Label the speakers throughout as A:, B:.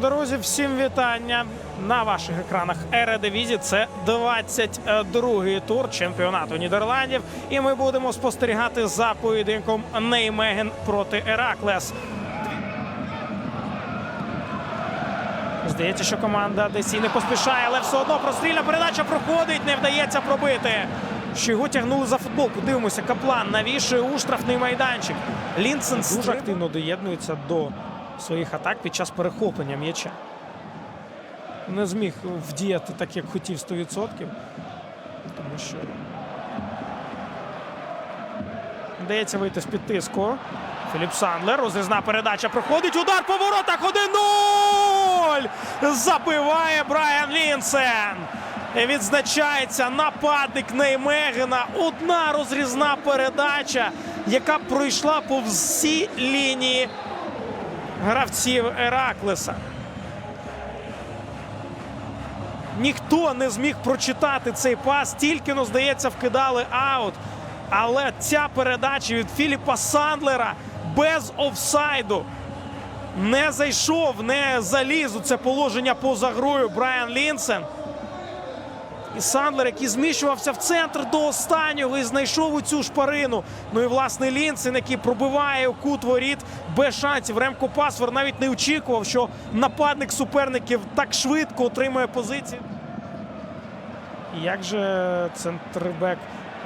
A: Друзі, всім вітання на ваших екранах Ередивізі. Це 22-й тур чемпіонату Нідерландів. І ми будемо спостерігати за поєдинком Неймеген проти Ераклес. Здається, що команда Десі не поспішає, але все одно прострільна передача проходить, не вдається пробити. Що його тягнули за футболку. Дивимося, каплан навішує у штрафний майданчик. Лінсен дуже активно доєднується до своїх атак під час перехоплення м'яча. Не зміг вдіяти так, як хотів 100%. Тому що вдається вийти з-під тиску. Філіп Сандлер. Розрізна передача проходить. Удар по воротах 1-0! Забиває Брайан Лінсен. Відзначається нападник Неймегена. Одна розрізна передача, яка пройшла по всій лінії гравців Ераклеса. Ніхто не зміг прочитати цей пас, тільки ну, здається, вкидали аут. Але ця передача від Філіпа Сандлера без офсайду не зайшов, не заліз у це положення поза грою Брайан Лінсен. І Сандлер, який зміщувався в центр до останнього і знайшов у цю шпарину. Ну і власне Лінсен, який пробиває у кут воріт без шансів. Ремко Пасвер навіть не очікував, що нападник суперників так швидко отримує позицію. Як же центрбек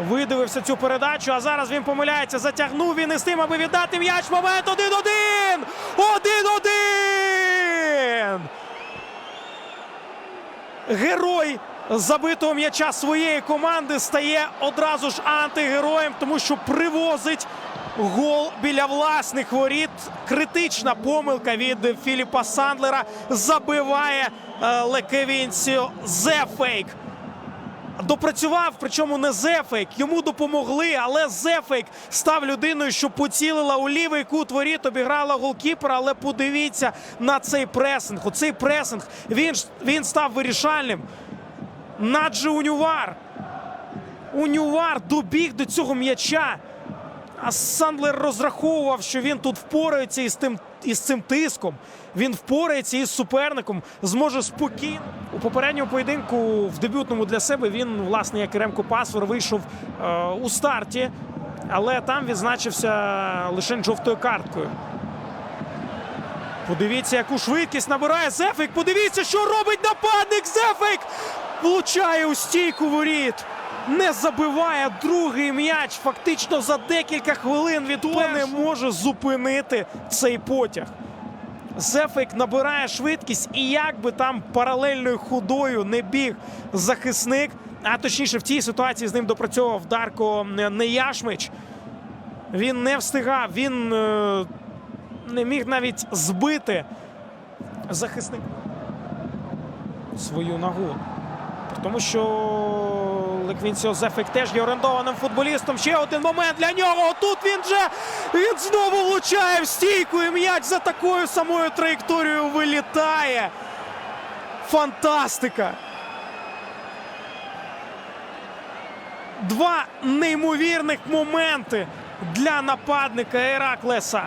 A: видивився цю передачу, а зараз він помиляється, затягнув він із тим, аби віддати м'яч. Момент 1-1! 1-1! Герой забитого м'яча своєї команди стає одразу ж антигероєм, тому що привозить гол біля власних воріт. Критична помилка від Філіпа Сандлера забиває е, Лекевінсіо Зефейк. Допрацював, причому не Зефейк. Йому допомогли, але Зефейк став людиною, що поцілила у лівий кут воріт, обіграла голкіпера. Але подивіться на цей пресинг. Оцей пресинг він, він став вирішальним. Надже Унювар. Унювар добіг до цього м'яча. А Сандлер розраховував, що він тут впорається із тим із цим тиском. Він впорається із суперником, зможе спокійно. У попередньому поєдинку в дебютному для себе він, власне, як Ремко Пасвер, вийшов е, у старті, але там відзначився лише жовтою карткою. Подивіться, яку швидкість набирає Зефик. Подивіться, що робить нападник Зефик. Влучає у стійку воріт. Не забиває другий м'яч. Фактично за декілька хвилин від не може зупинити цей потяг. Зефик набирає швидкість, і як би там паралельною ходою не біг захисник, а точніше в цій ситуації з ним допрацьовував Дарко Неяшмич. Він не встигав, він е, не міг навіть збити захисник свою нагоду. Тому що Леквінсіо Зефик теж є орендованим футболістом. Ще один момент для нього. Тут він же він знову влучає в стійку. І м'яч за такою самою траєкторією вилітає. Фантастика! Два неймовірних моменти для нападника Ераклеса.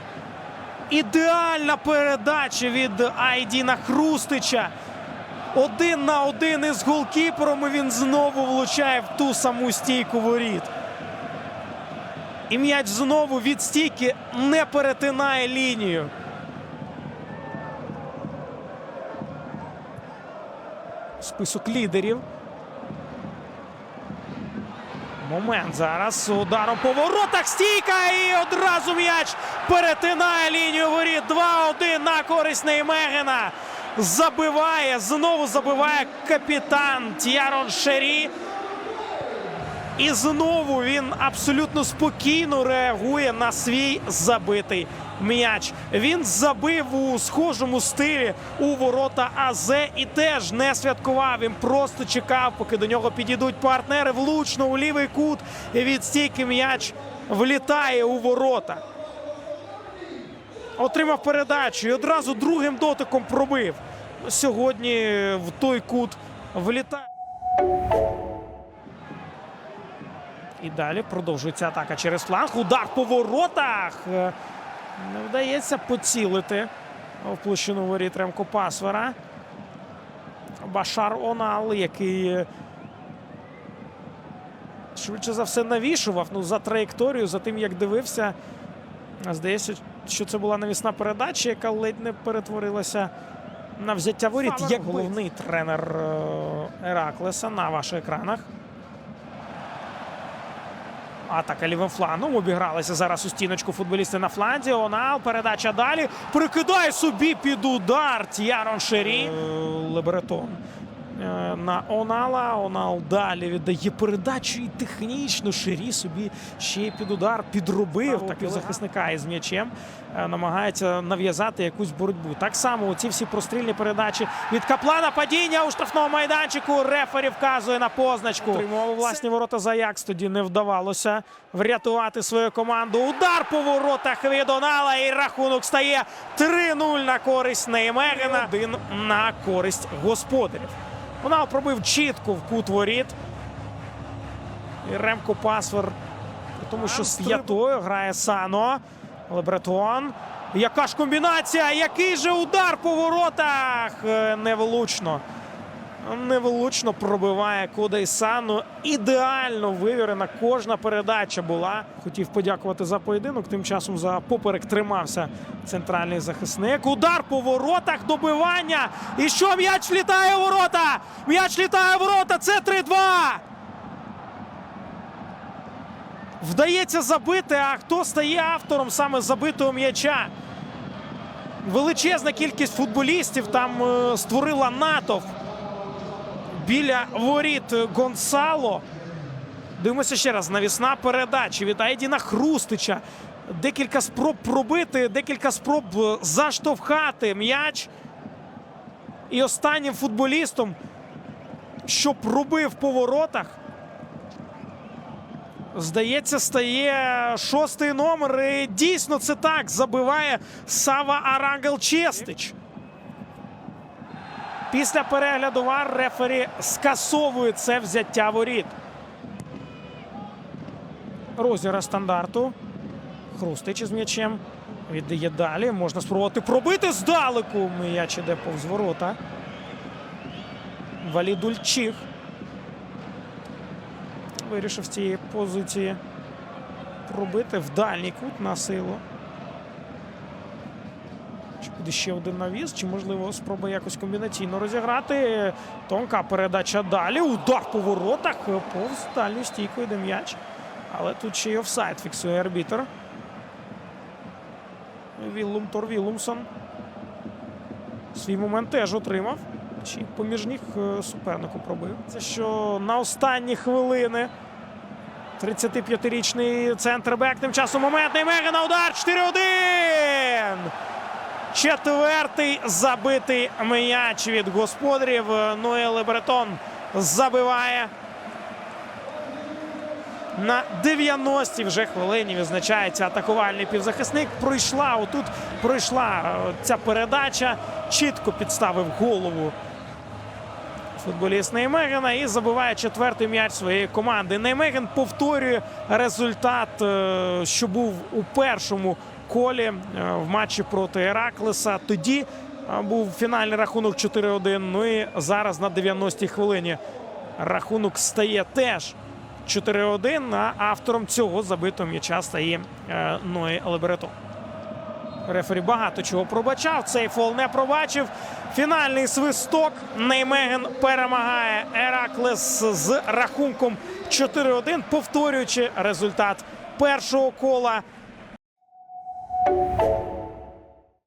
A: Ідеальна передача від Айдіна Хрустича. Один на один із голкіпером і він знову влучає в ту саму стійку воріт. І м'яч знову від стійки не перетинає лінію. Список лідерів. Момент зараз ударом по воротах стійка і одразу м'яч перетинає лінію воріт. 2-1 на користь Неймегена. Забиває, знову забиває капітан Т'ярон Шері. І знову він абсолютно спокійно реагує на свій забитий м'яч. Він забив у схожому стилі у ворота АЗ і теж не святкував. Він просто чекав, поки до нього підійдуть партнери. Влучно у лівий кут. І від стійки м'яч влітає у ворота. Отримав передачу і одразу другим дотиком пробив. Сьогодні в той кут влітає. І далі продовжується атака через фланг. Удар по воротах. Е, Не вдається поцілити в площину воріт Ремко Пасвера. Башар Онал, який е, швидше за все навішував ну, за траєкторію, за тим, як дивився. Здається, що це була навісна передача, яка ледь не перетворилася на взяття воріт. Як головний тренер е, Ераклеса на ваших екранах. Атака лівим флангом. Обігралися зараз у стіночку футболісти на фланзі. Онал. Передача далі. Прикидає собі під удар. Т'ярон Шері. Е, Лебретон. Е, На Онала. Онал далі віддає передачу і технічно Шері собі ще й під удар підробив. Так і захисника із м'ячем. Е, Намагається нав'язати якусь боротьбу. Так само ці всі прострільні передачі від Каплана. Падіння у штрафному майданчику. Рефері вказує на позначку. Отримував власні ворота за Якс. Тоді не вдавалося врятувати свою команду. Удар по воротах від Онала. І рахунок стає 3-0 на користь Неймегена. Один на користь господарів. Онал пробив чітко в кут воріт. І Ремко Пасвер тому, що з п'ятою грає Сано. Лебретон. Яка ж комбінація? Який же удар по воротах? Е, Невлучно пробиває Кодей Сано. Ідеально вивірена кожна передача була. Хотів подякувати за поєдинок. Тим часом за поперек тримався центральний захисник. Удар по воротах, добивання. І що м'яч літає у ворота? М'яч літає у ворота. Це 3-2. Вдається забити, а хто стає автором саме забитого м'яча? Величезна кількість футболістів там е, створила натовп біля воріт Гонсало. Дивимося ще раз. Навісна передача від Айдіна Хрустича. Декілька спроб пробити, декілька спроб е, заштовхати м'яч. І останнім футболістом, що пробив по воротах, Здається, стає шостий номер. І дійсно це так. Забиває Сава Арангел Честич. Після перегляду вар рефері скасовує це взяття воріт. Розіграш стандарту. Хрустич із м'ячем. Віддає далі. Можна спробувати пробити здалеку. М'яч іде повз ворота. Валідульчих вирішив з цієї позиції пробити в дальній кут на силу. Буде ще один навіс, чи можливо спроба якось комбінаційно розіграти. Тонка передача далі. Удар по воротах. Повз дальню стійку йде м'яч. Але тут ще й офсайд фіксує арбітр. Віллум Тор Віллумсон. Свій момент теж отримав. Чи поміж ніг е, супернику пробив. Це що на останні хвилини 35-річний центрбек. Тим часом моментний Мегана удар 4-1. Четвертий забитий м'яч від господарів. Ноє Лебретон забиває. На 90-й вже хвилині визначається атакувальний півзахисник. Пройшла отут пройшла е, ця передача. Чітко підставив голову футболіст Неймегена і забиває четвертий м'яч своєї команди. Неймеген повторює результат, е, що був у першому колі е, в матчі проти Ераклеса. Тоді е, був фінальний рахунок 4-1. Ну і зараз на 90-й хвилині рахунок стає теж 4-1. А автором цього забитого м'яча стає Ной Леберетон. Рефері багато чого пробачав. Цей фол не пробачив. Фінальний свисток. Неймеген перемагає Ераклес з рахунком 4-1, повторюючи результат першого кола.